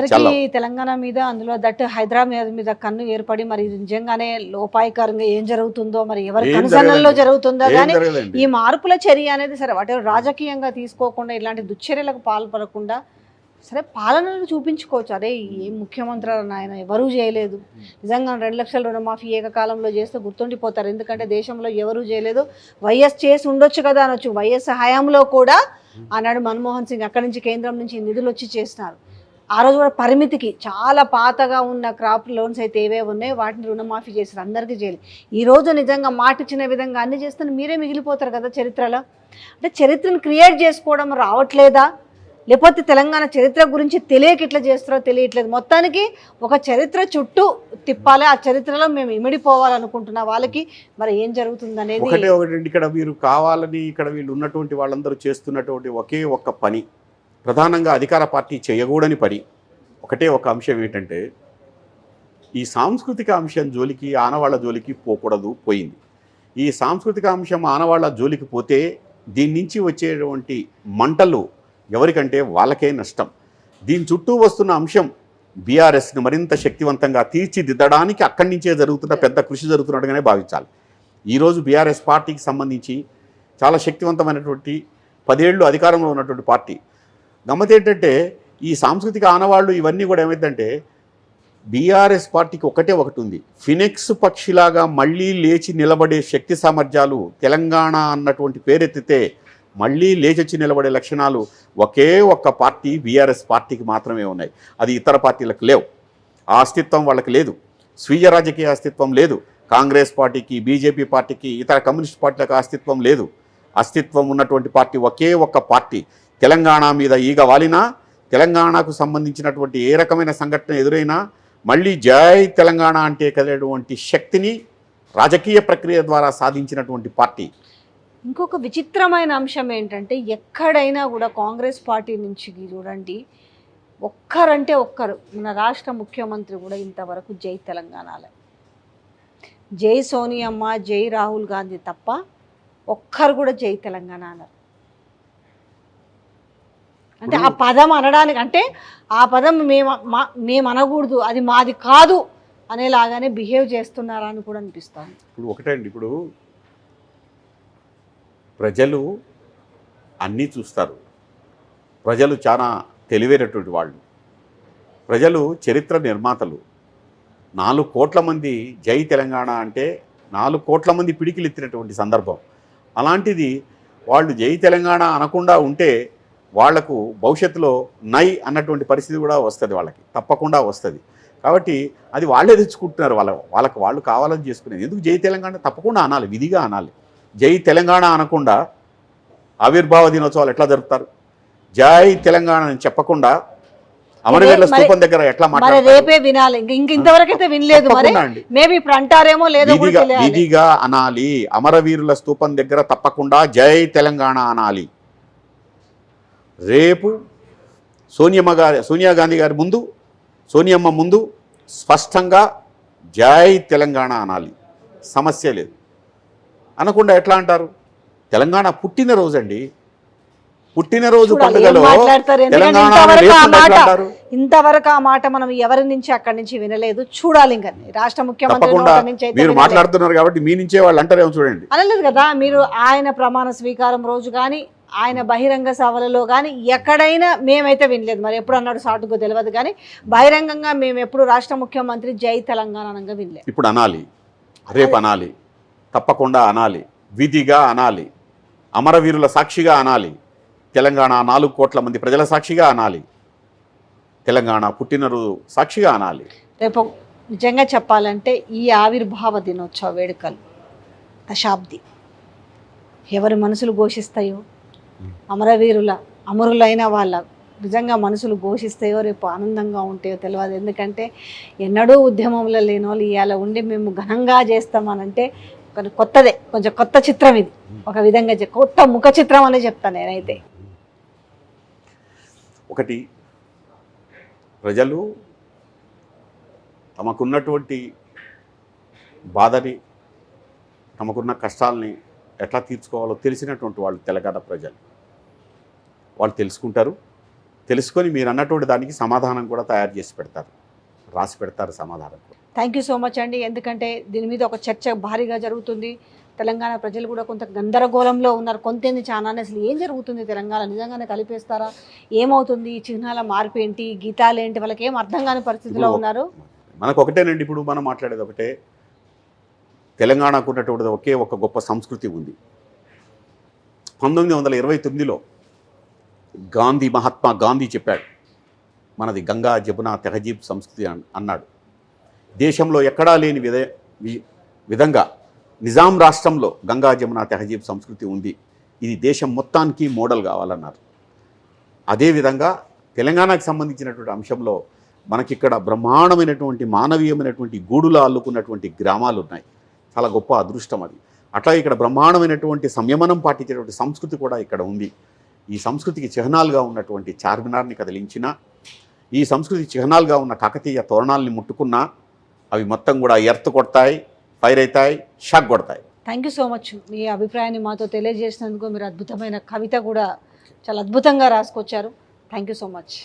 అందరికీ తెలంగాణ మీద అందులో దట్ హైదరాబాద్ మీద కన్ను ఏర్పడి మరి నిజంగానే లోపాయకరంగా ఏం జరుగుతుందో మరి ఎవరి కనుసన్నల్లో. జరుగుతుందో కానీ. ఈ మార్పుల చర్య అనేది సరే వాటి రాజకీయంగా తీసుకోకుండా ఇలాంటి దుశ్చర్యలకు పాల్పడకుండా సరే పాలనను చూపించుకోవచ్చు. అరే ఏం ముఖ్యమంత్రి ఆయన ఎవరూ చేయలేదు. నిజంగా రెండు లక్షల రుణమాఫీ ఏకకాలంలో చేస్తే గుర్తుండిపోతారు. ఎందుకంటే దేశంలో ఎవరూ చేయలేదు. వైఎస్ చేసి ఉండొచ్చు కదా అనొచ్చు. వైఎస్ హయాంలో కూడా ఆనాడు మన్మోహన్ సింగ్ అక్కడి నుంచి కేంద్రం నుంచి నిధులు వచ్చి చేసినారు. ఆ రోజు కూడా పరిమితికి చాలా పాతగా ఉన్న క్రాప్ లోన్స్ అయితే ఏవే ఉన్నాయో వాటిని రుణమాఫీ చేశారు అందరికీ చేయలేదు ఈ రోజు నిజంగా మాట ఇచ్చిన విధంగా అన్ని చేస్తే మీరే మిగిలిపోతారు కదా చరిత్రలో. అంటే చరిత్రను క్రియేట్ చేసుకోవడం రావట్లేదా? లేకపోతే తెలంగాణ చరిత్ర గురించి తెలియక ఇట్లా చేస్తారో తెలియట్లేదు. మొత్తానికి ఒక చరిత్ర చుట్టూ తిప్పాలి. ఆ చరిత్రలో మేము ఇమిడిపోవాలనుకుంటున్న వాళ్ళకి మరి ఏం జరుగుతుంది అనేది ఒకటే ఒకటి ఇక్కడ మీరు కావాలని ఇక్కడ వీళ్ళు ఉన్నటువంటి వాళ్ళందరూ చేస్తున్నటువంటి ఒకే ఒక్క పని. ప్రధానంగా అధికార పార్టీ చేయకూడని పని. ఒకటే ఒక అంశం ఏంటంటే ఈ సాంస్కృతిక అంశం జోలికి ఆనవాళ్ళ జోలికి పోకూడదు పోయింది. ఈ సాంస్కృతిక అంశం ఆనవాళ్ళ జోలికి పోతే దీని నుంచి వచ్చేటువంటి మంటలు ఎవరికంటే వాళ్ళకే నష్టం. దీని చుట్టూ వస్తున్న అంశం బీఆర్ఎస్ని మరింత శక్తివంతంగా తీర్చిదిద్దడానికి అక్కడి నుంచే జరుగుతున్న పెద్ద కృషి జరుగుతున్నట్టుగానే భావించాలి. ఈరోజు బీఆర్ఎస్ పార్టీకి సంబంధించి చాలా శక్తివంతమైనటువంటి పదేళ్ళు అధికారంలో ఉన్నటువంటి పార్టీ గమ్మత్ ఏంటంటే ఈ సాంస్కృతిక ఆనవాళ్ళు ఇవన్నీ కూడా ఏమైందంటే బీఆర్ఎస్ పార్టీకి ఒకటే ఒకటి ఉంది. ఫినిక్స్ పక్షిలాగా మళ్ళీ లేచి నిలబడే శక్తి సామర్థ్యాలు తెలంగాణ అన్నటువంటి పేరెత్తితే మళ్ళీ లేచొచ్చి నిలబడే లక్షణాలు ఒకే ఒక్క పార్టీ బీఆర్ఎస్ పార్టీకి మాత్రమే ఉన్నాయి. అది ఇతర పార్టీలకు లేవు. ఆ అస్తిత్వం వాళ్ళకి లేదు. స్వీయ రాజకీయ అస్తిత్వం లేదు. కాంగ్రెస్ పార్టీకి బీజేపీ పార్టీకి ఇతర కమ్యూనిస్ట్ పార్టీలకు అస్తిత్వం లేదు. అస్తిత్వం ఉన్నటువంటి పార్టీ ఒకే ఒక్క పార్టీ. తెలంగాణ మీద ఈగ వాలినా తెలంగాణకు సంబంధించినటువంటి ఏ రకమైన సంఘటన ఎదురైనా మళ్ళీ జై తెలంగాణ అంటే కలిగేటువంటి శక్తిని రాజకీయ ప్రక్రియ ద్వారా సాధించినటువంటి పార్టీ. ఇంకొక విచిత్రమైన అంశం ఏంటంటే ఎక్కడైనా కూడా కాంగ్రెస్ పార్టీ నుంచి చూడండి ఒక్కరంటే ఒక్కరు మన రాష్ట్ర ముఖ్యమంత్రి కూడా ఇంతవరకు జై తెలంగాణలే. జై సోనియమ్మ జై రాహుల్ గాంధీ తప్ప ఒక్కరు కూడా జై తెలంగాణ అన్నారు అంటే ఆ పదం అనడానికి అంటే ఆ పదం మేము మా- మేము అనకూడదు అది మాది కాదు అనేలాగానే బిహేవ్ చేస్తున్నారా అని కూడా అనిపిస్తుంది. ఇప్పుడు ఒకటే అండి ఇప్పుడు ప్రజలు అన్నీ చూస్తారు. ప్రజలు చాలా తెలివైనటువంటి వాళ్ళు. ప్రజలు చరిత్ర నిర్మాతలు. నాలుగు కోట్ల మంది జై తెలంగాణ అంటే నాలుగు కోట్ల మంది పిడికిలెత్తినటువంటి సందర్భం. అలాంటిది వాళ్ళు జై తెలంగాణ అనకుండా ఉంటే వాళ్ళకు భవిష్యత్తులో నై అన్నటువంటి పరిస్థితి కూడా వస్తుంది వాళ్ళకి. తప్పకుండా వస్తుంది. కాబట్టి అది వాళ్ళే తెచ్చుకుంటున్నారు వాళ్ళ వాళ్ళకి వాళ్ళు కావాలని చేసుకునేది. ఎందుకు జై తెలంగాణ? తప్పకుండా అనాలి విధిగా అనాలి. జై తెలంగాణ అనకుండా ఆవిర్భావ దినోత్సవాలు ఎట్లా జరుపుతారు? జై తెలంగాణ అని చెప్పకుండా అమరవీరుల మరి- స్థూపం దగ్గర ఎట్లా రేపే వినాలి. ఇంక వినలేదు మరి. మేబీ ఇప్పుడు అంటారేమో లేదో తెలియాలి. విధిగా అనాలి. అమరవీరుల స్థూపం దగ్గర తప్పకుండా జై తెలంగాణ అనాలి. రేపు సోనియమ్మ గారి సోనియా గాంధీ గారి ముందు సోనియమ్మ ముందు స్పష్టంగా జై తెలంగాణ అనాలి. సమస్య లేదు. అనకుండా ఎట్లా అంటారు? తెలంగాణ పుట్టినరోజు అండి. పుట్టినరోజు పండుగలో ఇంతవరకు ఆ మాట మనం ఎవరి నుంచి అక్కడి నుంచి వినలేదు. చూడాలి ఇంకా. రాష్ట్ర ముఖ్యమంత్రి మీరు. మాట్లాడుతున్నారు కాబట్టి మీ నుంచే వాళ్ళు అంటారేమో చూడండి. అనలేదు కదా మీరు ఆయన ప్రమాణ స్వీకారం రోజు కానీ ఆయన బహిరంగ సభలలో కానీ ఎక్కడైనా మేమైతే వినలేదు. మరి ఎప్పుడు అన్నాడు సాటుకు తెలియదు కానీ బహిరంగంగా మేము ఎప్పుడు రాష్ట్ర ముఖ్యమంత్రి జై తెలంగాణ అనగా వినలేదు ఇప్పుడు అనాలి. రేపు అనాలి. తప్పకుండా అనాలి. విధిగా అనాలి. అమరవీరుల సాక్షిగా అనాలి. తెలంగాణ నాలుగు కోట్ల మంది ప్రజల సాక్షిగా అనాలి. తెలంగాణ పుట్టినరోజు సాక్షిగా అనాలి. రేపు నిజంగా చెప్పాలంటే ఈ ఆవిర్భావ దినోత్సవ వేడుకలు దశాబ్ది. ఎవరి మనసులు ఘోషిస్తాయో అమరవీరుల అమరులైన వాళ్ళ నిజంగా మనసులు ఘోషిస్తాయో రేపు ఆనందంగా ఉంటాయో తెలియదు ఎందుకంటే ఎన్నడూ ఉద్యమంలో లేని వాళ్ళు ఇవాళ ఉండి మేము ఘనంగా చేస్తామనంటే కొంచెం కొత్తదే కొంచెం కొత్త చిత్రం ఇది. ఒక విధంగా కొత్త ముఖ చిత్రం అనే చెప్తాను నేనైతే. ఒకటి ప్రజలు తమకున్నటువంటి బాధని తమకున్న కష్టాలని ఎట్లా తీర్చుకోవాలో తెలిసినటువంటి వాళ్ళు తెలంగాణ ప్రజలు. వాళ్ళు తెలుసుకుంటారు. తెలుసుకొని మీరు అన్నటువంటి దానికి సమాధానం కూడా తయారు చేసి పెడతారు. రాసి పెడతారు సమాధానం కూడా. థ్యాంక్ యూ సో మచ్ అండి. ఎందుకంటే దీని మీద ఒక చర్చ భారీగా జరుగుతుంది. తెలంగాణ ప్రజలు కూడా కొంత గందరగోళంలో ఉన్నారు. కొంతేంది చాలా అసలు ఏం జరుగుతుంది తెలంగాణ? నిజంగానే కలిపేస్తారా? ఏమవుతుంది? చిహ్నాల మార్పు ఏంటి? గీతాలు ఏంటి? వాళ్ళకి ఏం అర్థం కాని పరిస్థితిలో ఉన్నారు? మనకు ఒకటేనండి ఇప్పుడు మనం మాట్లాడేది ఒకటే. తెలంగాణకు ఉన్నటువంటిది ఒకే ఒక గొప్ప సంస్కృతి ఉంది. పంతొమ్మిది వందల ఇరవై తొమ్మిదిలో గాంధీ మహాత్మా గాంధీ చెప్పాడు. మనది గంగా జమున తెహజీబ్ సంస్కృతి అన్- అన్నాడు. దేశంలో ఎక్కడా లేని విధ వి- విధంగా నిజాం రాష్ట్రంలో గంగా జమున తెహజీబ్ సంస్కృతి ఉంది. ఇది దేశం మొత్తానికి మోడల్ కావాలన్నారు. అదేవిధంగా తెలంగాణకు సంబంధించినటువంటి అంశంలో మనకిక్కడ బ్రహ్మాండమైనటువంటి మానవీయమైనటువంటి గూడులా అల్లుకున్నటువంటి గ్రామాలు ఉన్నాయి చాలా గొప్ప అదృష్టం అది. అట్లా ఇక్కడ బ్రహ్మాండమైనటువంటి సంయమనం పాటించేటువంటి సంస్కృతి కూడా ఇక్కడ ఉంది. ఈ సంస్కృతికి చిహ్నాలుగా ఉన్నటువంటి చార్మినార్ని కదిలించిన ఈ సంస్కృతి చిహ్నాలుగా ఉన్న కాకతీయ తోరణాలని ముట్టుకున్నా అవి మొత్తం కూడా ఎర్త్ కొడతాయి ఫైర్ అవుతాయి షాక్ కొడతాయి. థ్యాంక్ యూ సో మచ్ మీ అభిప్రాయాన్ని మాతో తెలియజేసినందుకు మీరు అద్భుతమైన కవిత కూడా చాలా అద్భుతంగా రాసుకొచ్చారు. Thank you so much